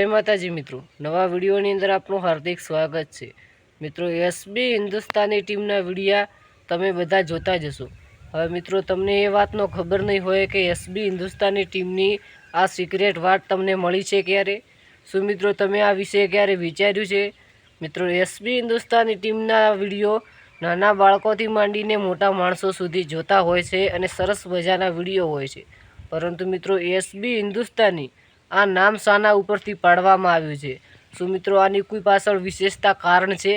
જય માતાજી મિત્રો. નવા વિડીયોની અંદર આપનું હાર્દિક સ્વાગત છે. મિત્રો એસબી હિન્દુસ્તાની ટીમના વિડીયા તમે બધા જોતા જશો હવે મિત્રો, તમને એ વાતનો ખબર નહીં હોય કે એસબી હિન્દુસ્તાની ટીમની આ સિક્રેટ વાત તમને મળી છે ક્યારે? શું મિત્રો, તમે આ વિશે ક્યારે વિચાર્યું છે? મિત્રો એસબી હિન્દુસ્તાની ટીમના વીડિયો નાના બાળકોથી માંડીને મોટા માણસો સુધી જોતા હોય છે અને સરસ મજાના વીડિયો હોય છે. પરંતુ મિત્રો એસબી હિન્દુસ્તાની આ નામ શાના ઉપરથી પાડવામાં આવ્યું છે. શું મિત્રો, આની કોઈ પાછળ વિશેષતા કારણ છે?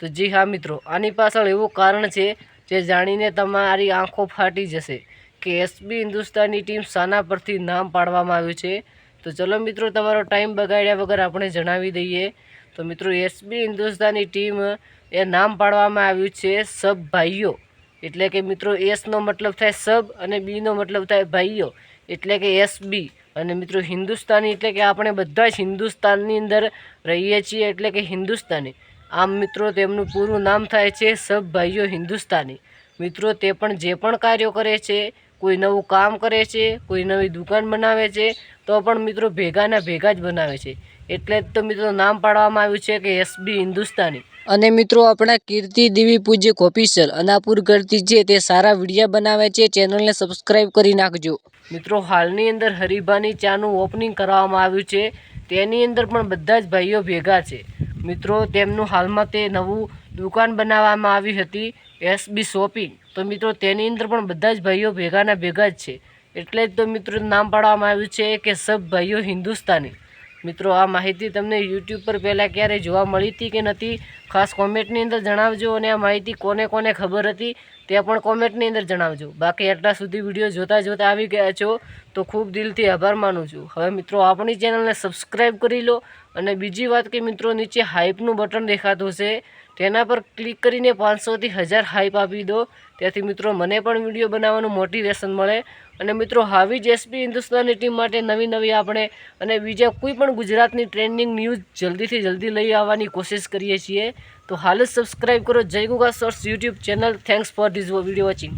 તો જી હા મિત્રો, આની પાછળ એવું કારણ છે જે જાણીને તમારી આંખો ફાટી જશે કે એસબી હિન્દુસ્તાની ટીમ શાના પરથી નામ પાડવામાં આવ્યું છે. તો ચલો મિત્રો, તમારો ટાઈમ બગાડ્યા વગર આપણે જણાવી દઈએ. તો મિત્રો એસબી હિન્દુસ્તાની ટીમ એ નામ પાડવામાં આવ્યું છે સબ ભાઈઓ. એટલે કે મિત્રો, એસનો મતલબ થાય સબ અને બીનો મતલબ થાય ભાઈઓ. એટલે કે એસબી અને મિત્રો હિન્દુસ્તાની એટલે કે આપણે બધા જ હિન્દુસ્તાનની અંદર રહીએ છીએ એટલે કે હિન્દુસ્તાની. આમ મિત્રો તેમનું પૂરું નામ થાય છે સબ ભાઈઓ હિન્દુસ્તાની. મિત્રો તે પણ જે પણ કાર્યો કરે છે, કોઈ નવું કામ કરે છે, કોઈ નવી દુકાન બનાવે છે, તો પણ મિત્રો ભેગાના ભેગા જ બનાવે છે. એટલે જ તો મિત્રો નામ પાડવામાં આવ્યું છે કે એસબી હિન્દુસ્તાની. અને મિત્રો, આપણા કીર્તિ દેવી પૂજ્ય ઓફિશિયલ અનાપુર કરતી છે તે સારા વિડીયા બનાવે છે, ચેનલને સબસ્ક્રાઈબ કરી નાખજો. મિત્રો, હાલની અંદર હરિભાની ચાનું ઓપનિંગ કરવામાં આવ્યું છે. તેની અંદર પણ બધા જ ભાઈઓ ભેગા છે. મિત્રો, તેમનું હાલમાં તે નવું દુકાન બનાવવામાં આવી હતી, એસબી શોપિંગ. તો મિત્રો, તેની અંદર પણ બધા જ ભાઈઓ ભેગાના ભેગા જ છે. એટલે જ તો મિત્રો, નામ પાડવામાં આવ્યું છે કે સબ ભાઈઓ હિન્દુસ્તાની. મિત્રો, આ માહિતી તમને યુટ્યુબ પર પહેલાં ક્યારે જોવા મળી હતી કે નથી, ખાસ કોમેન્ટની અંદર જણાવજો અને આ માહિતી કોને કોને ખબર હતી તે પણ કોમેન્ટની અંદર જણાવજો. બાકી એટલા સુધી વીડિયો જોતા જોતા આવી ગયા છો. તો ખૂબ દિલથી આભાર માનું છું. હવે મિત્રો, આપણી ચેનલને સબસ્ક્રાઈબ કરી લો અને બીજી વાત કે મિત્રો, નીચે હાઇપનું બટન દેખાતું છે તેના પર ક્લિક કરીને પાંચસોથી હજાર હાઇપ આપી દો. ત્યાંથી મિત્રો, મને પણ વીડિયો બનાવવાનું મોટિવેશન મળે. અને મિત્રો, હાવી જ એસપી હિન્દુસ્તાનની ટીમ માટે નવી નવી આપણે અને બીજા કોઈ પણ ગુજરાતની ટ્રેન્ડિંગ ન્યૂઝ જલ્દીથી જલ્દી લઈ આવવાની કોશિશ કરીએ છીએ. તો હાલ જ સબસ્ક્રાઈબ કરો. જય Guga source YouTube channel thanks for these video watching